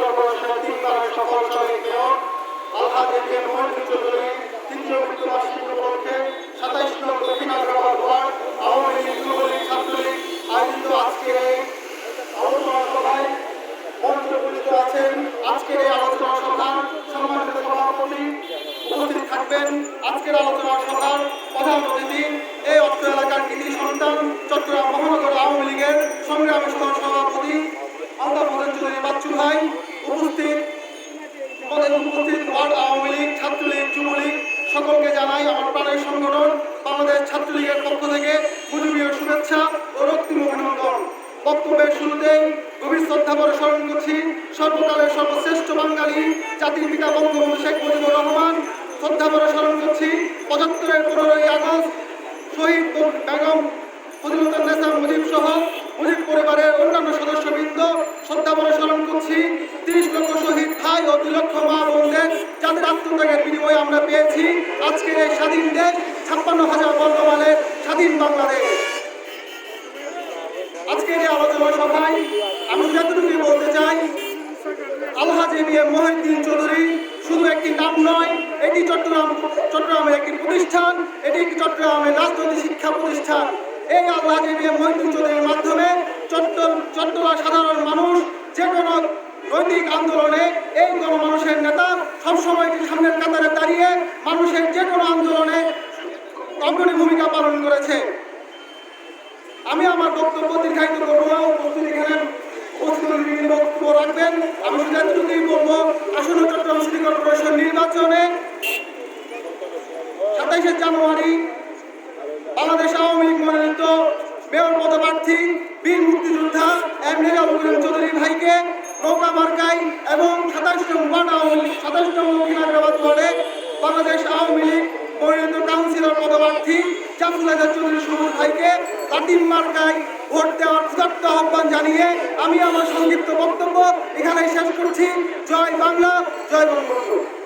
কর্পোরেশনের তিনবারের সফল শ্রমিক আলহাজ এটিএম মহিউদ্দিন চৌধুরী তৃতীয় মৃত্যুবার্ষিকী উপলক্ষে সাতাইশ নং আলোচনা আছেন আজকের এই আলোচনা সভার সম্মানিত সভাপতি থাকবেন আজকের আলোচনা সভার প্রধান অতিথি এই অর্থ এলাকার কৃতি সন্তান চট্টগ্রাম মহানগর আওয়ামী লীগের সংগ্রামী সহ সভাপতি আলতাফ হোসেন চৌধুরী বাচ্চু ভাই উপস্থিত আমাদের উপস্থিত ওয়ার্ড আওয়ামী লীগ, ছাত্রলীগ, যুবলীগ, সকলকে জানাই আমার প্রাণের সংগঠন, বাংলাদেশ ছাত্রলীগের পক্ষ থেকে মুজিবীয় শুভেচ্ছা ও রক্তিম অভিনন্দন। বক্তব্যের শুরুতেই গভীর শ্রদ্ধা করে স্মরণ করছি সর্বকালের সর্বশ্রেষ্ঠ বাঙালি জাতির পিতা বঙ্গবন্ধু শেখ মুজিবুর রহমান। শ্রদ্ধা করে স্মরণ করছি পঁচাত্তরের পনেরোই আগস্ট শহীদ বেগম ফজিলতুন নেসা মুজিব সহ পরিবারের অন্যান্য সদস্যবৃন্দ শ্রদ্ধা স্মরণ করছি, তিরিশ লক্ষ শহীদ ভাই ও দুই লক্ষ মা বোনদের যাদের আত্মত্যাগের বিনিময়ে আমরা পেয়েছি আজকের এই স্বাধীন দেশ, ছাপ্পান্ন হাজার বর্তমানে স্বাধীন বাংলাদেশ। আজকের এই আলোচনা সভায় আমি যতটুকু বলতে চাই আলহাজ এবিএম মহিউদ্দিন চৌধুরী শুধু একটি নাম নয়, এটি চট্টগ্রাম চট্টগ্রামের একটি প্রতিষ্ঠান, এটি একটি চট্টগ্রামের রাজনৈতিক শিক্ষা প্রতিষ্ঠান। এই আলহাজ এবিএম মহিউদ্দিন চৌধুরীর সাধারণ মানুষ, যে নৈতিক আন্দোলনে এই গণমানুষের নেতা সবসময় সামনের কাতারে দাঁড়িয়ে মানুষের যে আন্দোলনে অগ্রণী ভূমিকা পালন করেছে। আমি আমার বক্তব্য দীর্ঘায়িত করব, উপস্থিত এখানে বক্তব্য রাখবেন। আমি এতটুকুই বলব, আসন্ন চট্টগ্রাম সিটি কর্পোরেশন নির্বাচনে সাতাইশে জানুয়ারি বাংলাদেশ আওয়ামী লীগ মনোনীত মেয়র পদপ্রার্থী বীর মুক্তিযোদ্ধা এম চৌধুরী ভাইকে নৌকা মার্কায় এবং সাতাশ নং ওয়ার্ড আওয়ামী সাতাশ নং দক্ষিণাগ্রাবাদ ওয়ার্ডে বাংলাদেশ আওয়ামী লীগ মনোনীত কাউন্সিলর পদপ্রার্থী জাফুল আজাদ চৌধুরী সুমন ভাইকে লাটিম মার্কায় ভোট দেওয়ার আহ্বান জানিয়ে আমি আমার সংক্ষিপ্ত বক্তব্য এখানে শেষ করছি। জয় বাংলা, জয় বঙ্গবন্ধু।